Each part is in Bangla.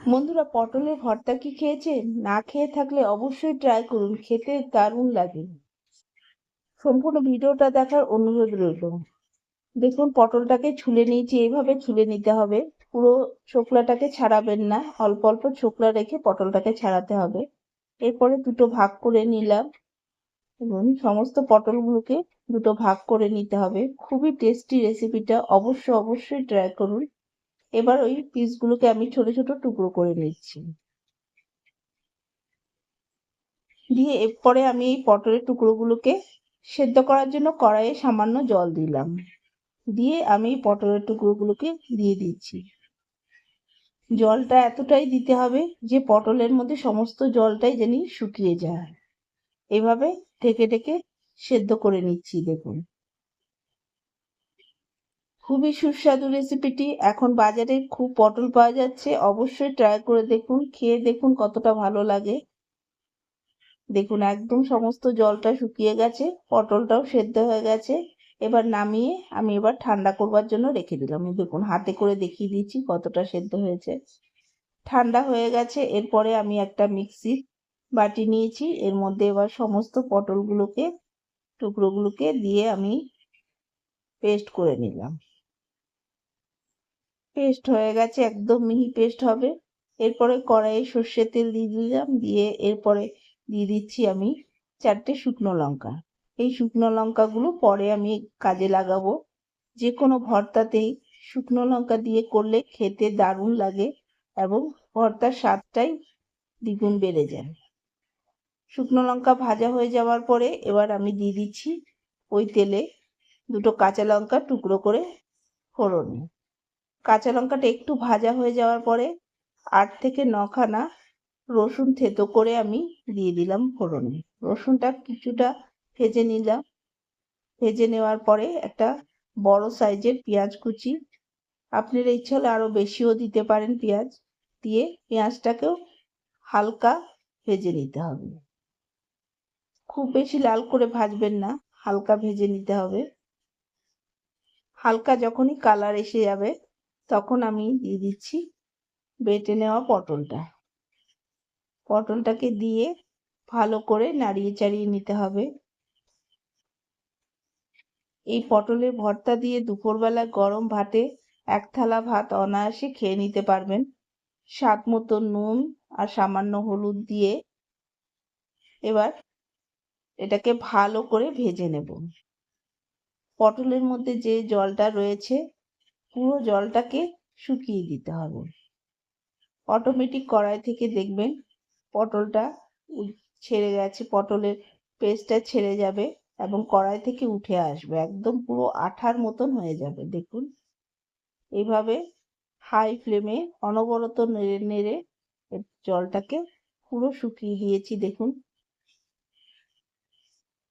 বন্ধুরা, পটলের ভর্তা কি খেয়েছেন না খেয়ে থাকলে অবশ্যই ট্রাই করুন, খেতে দারুণ লাগে। সম্পূর্ণ ভিডিওটা দেখার অনুরোধ রইল। দেখুন, পটলটাকে ছুলে নিয়েছি, এইভাবে ছুলে নিতে হবে। পুরো ছোকলাটাকে ছাড়াবেন না, অল্প অল্প ছোকলা রেখে পটলটাকে ছাড়াতে হবে। এরপরে দুটো ভাগ করে নিলাম। এবং সমস্ত পটলগুলোকে দুটো ভাগ করে নিতে হবে। খুবই টেস্টি রেসিপিটা অবশ্য অবশ্যই ট্রাই করুন। এবার ওই পিসগুলোকে আমি ছোট ছোট টুকরো করে নিচ্ছি। দিয়ে এরপরে আমি এই পটলের টুকরোগুলোকে সেদ্ধ করার জন্য কড়াইয়ে সামান্য জল দিলাম। দিয়ে আমি পটলের টুকরোগুলোকে দিয়ে দিচ্ছি। জলটা এতটাই দিতে হবে যে পটলের মধ্যে সমস্ত জলটাই যেন শুকিয়ে যায়। এভাবে ঢেকে ঢেকে সেদ্ধ করে নিচ্ছি, দেখুন। খুবই সুস্বাদু রেসিপিটি এখন বাজারে খুব পটল পাওয়া যাচ্ছে। অবশ্যই ট্রাই করে দেখুন, খেয়ে দেখুন কতটা ভালো লাগে। দেখুন, একদম সমস্ত জলটা শুকিয়ে গেছে, পটলটাও সেদ্ধ হয়ে গেছে। এবার নামিয়ে আমি এবার ঠান্ডা করবার জন্য রেখে দিলাম। দেখুন, হাতে করে দেখিয়ে দিচ্ছি কতটা সেদ্ধ হয়েছে। ঠান্ডা হয়ে গেছে, এরপরে আমি একটা মিক্সি বাটি নিয়েছি। এর মধ্যে এবার সমস্ত পটলগুলোকে, টুকরোগুলোকে দিয়ে আমি পেস্ট করে নিলাম। পেস্ট হয়ে গেছে, একদম মিহি পেস্ট হবে। এরপরে কড়াইয়ে সর্ষের তেল দিয়ে দিলাম, দিয়ে এরপরে দিয়ে দিচ্ছি আমি চারটে শুকনো লঙ্কা। এই শুকনো লঙ্কাগুলো পরে আমি কাজে লাগাবো। যে কোনো ভর্তাতেই শুকনো লঙ্কা দিয়ে করলে খেতে দারুণ লাগে এবং ভর্তার স্বাদটাই দ্বিগুণ বেড়ে যায়। শুকনো লঙ্কা ভাজা হয়ে যাওয়ার পরে এবার আমি দিয়ে দিচ্ছি ওই তেলে দুটো কাঁচা লঙ্কা টুকরো করে ফোড়নে। কাঁচা লঙ্কাটা একটু ভাজা হয়ে যাওয়ার পরে আট থেকে নখানা রসুন থেতো করে আমি দিয়ে দিলাম ফোড়নে। রসুনটা কিছুটা ভেজে নিলাম। ভেজে নেওয়ার পরে একটা বড় সাইজের পেঁয়াজ কুচি। আপনারা ইচ্ছে হলে আরও বেশিও দিতে পারেন পেঁয়াজ। দিয়ে পেঁয়াজটাকেও হালকা ভেজে নিতে হবে। খুব বেশি লাল করে ভাজবেন না, হালকা ভেজে নিতে হবে। হালকা যখনই কালার এসে যাবে তখন আমি দিয়ে দিচ্ছি বেটে নেওয়া পটলটা। পটলটাকে দিয়ে ভালো করে নাড়িয়ে চাড়িয়ে নিতে হবে। এই পটলের ভর্তা দিয়ে দুপুরবেলা গরম ভাতে এক থালা ভাত অনায়াসে খেয়ে নিতে পারবেন। স্বাদ মতো নুন আর সামান্য হলুদ দিয়ে এবার এটাকে ভালো করে ভেজে নেব। পটলের মধ্যে যে জলটা রয়েছে পুরো জলটাকে শুকিয়ে দিতে হবে। অটোমেটিক কড়াই থেকে দেখবেন পটলটা ছেড়ে গেছে, পটলের পেস্টটা ছেড়ে যাবে এবং কড়াই থেকে উঠে আসবে। একদম পুরো আঠার মতন হয়ে যাবে, দেখুন। এইভাবে হাই ফ্লেমে অনবরত নেড়ে নেড়ে জলটাকে পুরো শুকিয়ে দিয়েছি দেখুন।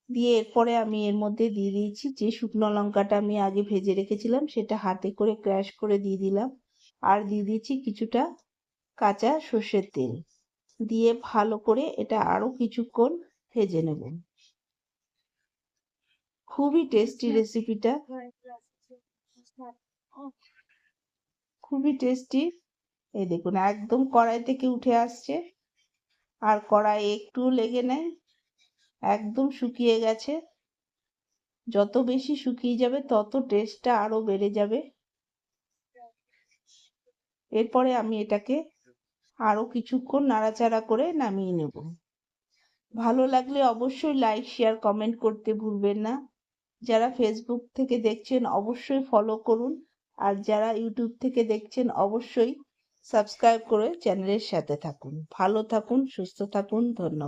দিয়ে এরপরে আমি এর মধ্যে দিয়ে দিয়েছি যে শুকনো লঙ্কাটা আমি আগে ভেজে রেখেছিলাম সেটা হাতে করে ক্র্যাশ করে দিয়ে দিলাম। আর দিয়ে দিয়েছি কিছুটা কাঁচা সর্ষের তেল। দিয়ে ভালো করে এটা আরও কিছুক্ষণ ভেজে নেব। খুবই টেস্টি রেসিপিটা খুবই টেস্টি এই দেখুন একদম কড়াই থেকে উঠে আসছে? আর কড়াই একটু লেগে নেয়। একদম শুকিয়ে গেছে। যত বেশি শুকিয়ে যাবে, তত টেস্টটা আরও বেড়ে যাবে। এরপরে আমি এটাকে আরও কিছুক্ষণ নাড়াচাড়া করে নামিয়ে নেব। ভালো লাগলে অবশ্যই লাইক শেয়ার কমেন্ট করতে ভুলবেন না। যারা ফেসবুক থেকে দেখছেন, অবশ্যই ফলো করুন। আর যারা ইউটিউব থেকে দেখছেন, অবশ্যই সাবস্ক্রাইব করে চ্যানেলের সাথে থাকুন। ভালো থাকুন, সুস্থ থাকুন, ধন্যবাদ।